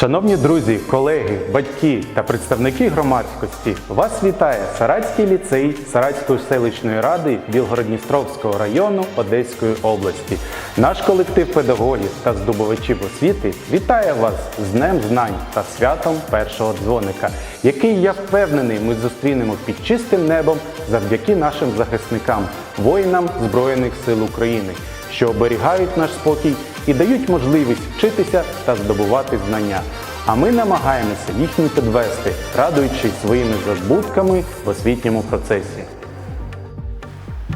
Шановні друзі, колеги, батьки та представники громадськості, вас вітає Саратський ліцей Саратської селищної ради Білгородністровського району Одеської області. Наш колектив педагогів та здобувачів освіти вітає вас з Днем Знань та святом першого дзвоника, який я впевнений, ми зустрінемо під чистим небом завдяки нашим захисникам, воїнам Збройних сил України, що оберігають наш спокій і дають можливість вчитися та здобувати знання. А ми намагаємося їх не підвести, радуючись своїми здобутками в освітньому процесі.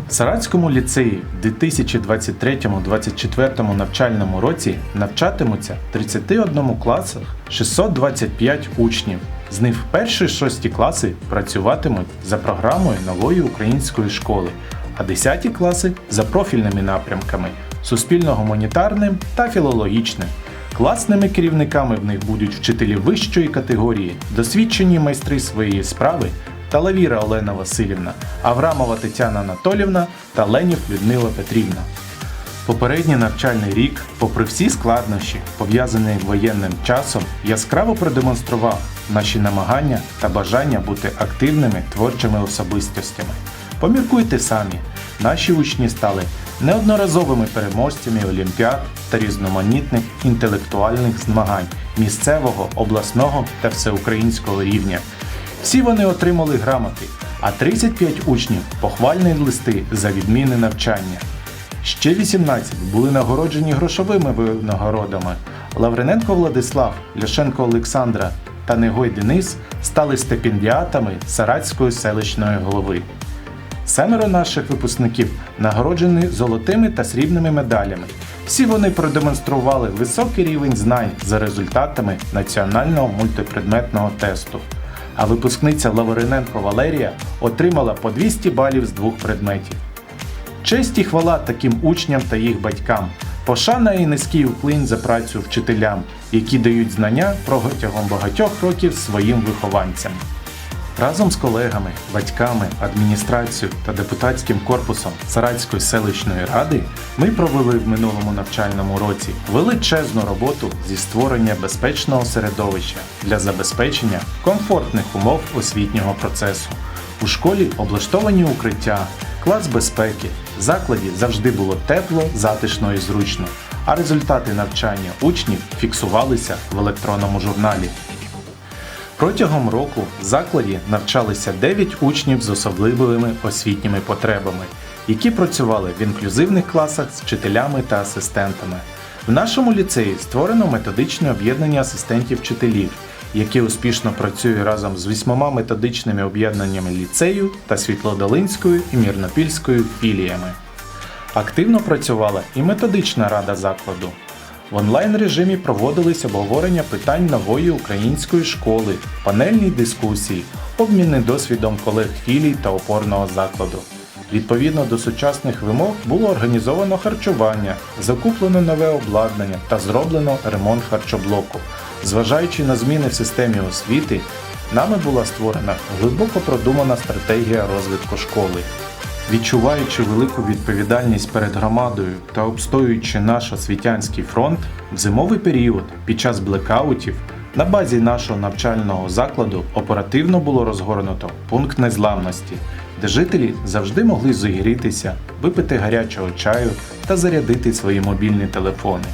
В Саратському ліцеї в 2023-2024 навчальному році навчатимуться в 31 класах 625 учнів. З них перші шості класи працюватимуть за програмою нової української школи, а 10 класи за профільними напрямками суспільно-гуманітарним та філологічним. Класними керівниками в них будуть вчителі вищої категорії, досвідчені майстри своєї справи Талавіра Олена Васильівна, Аврамова Тетяна Анатолівна та Ленів Людмила Петрівна. Попередній навчальний рік, попри всі складнощі, пов'язані воєнним часом, яскраво продемонстрував наші намагання та бажання бути активними творчими особистостями. Поміркуйте самі, наші учні стали неодноразовими переможцями олімпіад та різноманітних інтелектуальних змагань місцевого, обласного та всеукраїнського рівня. Всі вони отримали грамоти, а 35 учнів похвальні листи за відмінне навчання. Ще 18 були нагороджені грошовими винагородами. Лавриненко Владислав, Ляшенко Олександра та Негой Денис стали стипендіатами Саратської селищної голови. Семеро наших випускників нагороджені золотими та срібними медалями. Всі вони продемонстрували високий рівень знань за результатами національного мультипредметного тесту. А випускниця Лавриненко Валерія отримала по 200 балів з двох предметів. Честь і хвала таким учням та їх батькам. Пошана і низький уклін за працю вчителям, які дають знання протягом багатьох років своїм вихованцям. Разом з колегами, батьками, адміністрацією та депутатським корпусом Саратської селищної ради ми провели в минулому навчальному році величезну роботу зі створення безпечного середовища для забезпечення комфортних умов освітнього процесу. У школі облаштовані укриття, клас безпеки, закладі завжди було тепло, затишно і зручно, а результати навчання учнів фіксувалися в електронному журналі. Протягом року в закладі навчалися 9 учнів з особливими освітніми потребами, які працювали в інклюзивних класах з вчителями та асистентами. В нашому ліцеї створено методичне об'єднання асистентів вчителів, яке успішно працює разом з вісьмома методичними об'єднаннями ліцею та Світлодолинською і Мірнопільською філіями. Активно працювала і методична рада закладу. В онлайн режимі проводились обговорення питань нової української школи, панельні дискусії, обміни досвідом колег філій та опорного закладу. Відповідно до сучасних вимог було організовано харчування, закуплено нове обладнання та зроблено ремонт харчоблоку. Зважаючи на зміни в системі освіти, нами була створена глибоко продумана стратегія розвитку школи. Відчуваючи велику відповідальність перед громадою та обстоюючи наш освітянський фронт, в зимовий період під час блекаутів на базі нашого навчального закладу оперативно було розгорнуто пункт незламності, де жителі завжди могли зігрітися, випити гарячого чаю та зарядити свої мобільні телефони.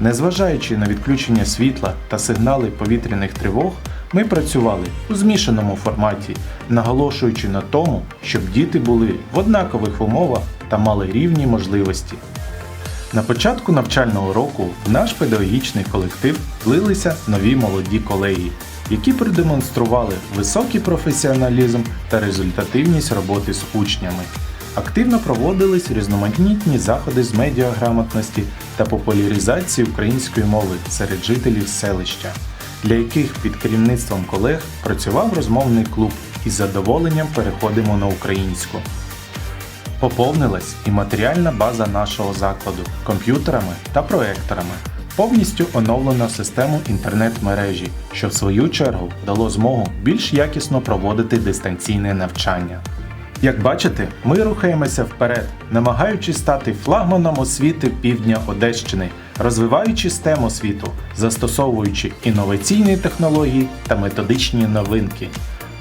Незважаючи на відключення світла та сигнали повітряних тривог, ми працювали у змішаному форматі, наголошуючи на тому, щоб діти були в однакових умовах та мали рівні можливості. На початку навчального року в наш педагогічний колектив влилися нові молоді колеги, які продемонстрували високий професіоналізм та результативність роботи з учнями. Активно проводились різноманітні заходи з медіаграмотності та популяризації української мови серед жителів селища, для яких під керівництвом колег працював розмовний клуб і з задоволенням переходимо на українську. Поповнилась і матеріальна база нашого закладу комп'ютерами та проекторами. Повністю оновлено систему інтернет-мережі, що в свою чергу дало змогу більш якісно проводити дистанційне навчання. Як бачите, ми рухаємося вперед, намагаючись стати флагманом освіти півдня Одещини розвиваючи STEM освіту, застосовуючи інноваційні технології та методичні новинки.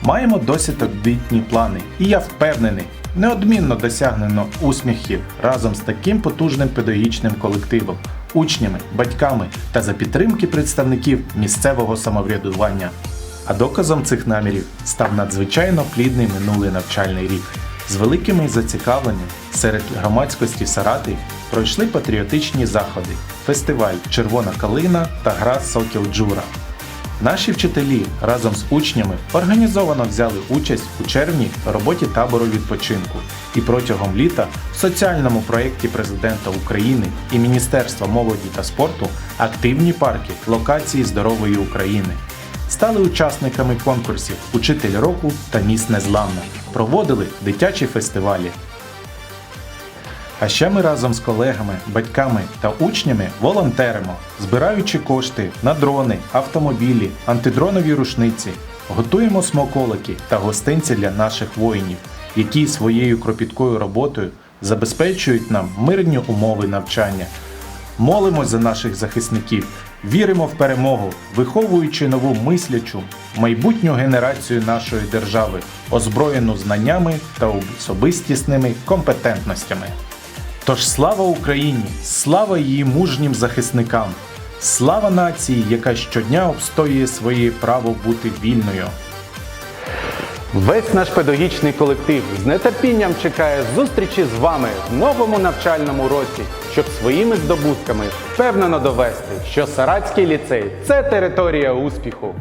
Маємо досить амбітні плани, і я впевнений, неодмінно досягнено успіхів разом з таким потужним педагогічним колективом, учнями, батьками та за підтримки представників місцевого самоврядування. А доказом цих намірів став надзвичайно плідний минулий навчальний рік. З великими зацікавленням серед громадськості Сарати пройшли патріотичні заходи, фестиваль Червона калина та гра Сокіл Джура. Наші вчителі разом з учнями організовано взяли участь у червні роботі табору відпочинку і протягом літа в соціальному проєкті президента України і Міністерства молоді та спорту Активні парки локації здорової України. Стали учасниками конкурсів Учитель року та Міс Незламна. Проводили дитячі фестивалі. А ще ми разом з колегами, батьками та учнями волонтеримо, збираючи кошти на дрони, автомобілі, антидронові рушниці, готуємо смаколики та гостинці для наших воїнів, які своєю кропіткою роботою забезпечують нам мирні умови навчання. Молимось за наших захисників, віримо в перемогу, виховуючи нову мислячу, майбутню генерацію нашої держави, озброєну знаннями та особистісними компетентностями. Тож слава Україні, слава її мужнім захисникам, слава нації, яка щодня обстоює своє право бути вільною. Весь наш педагогічний колектив з нетерпінням чекає зустрічі з вами в новому навчальному році, щоб своїми здобутками впевнено довести, що Саратський ліцей це територія успіху.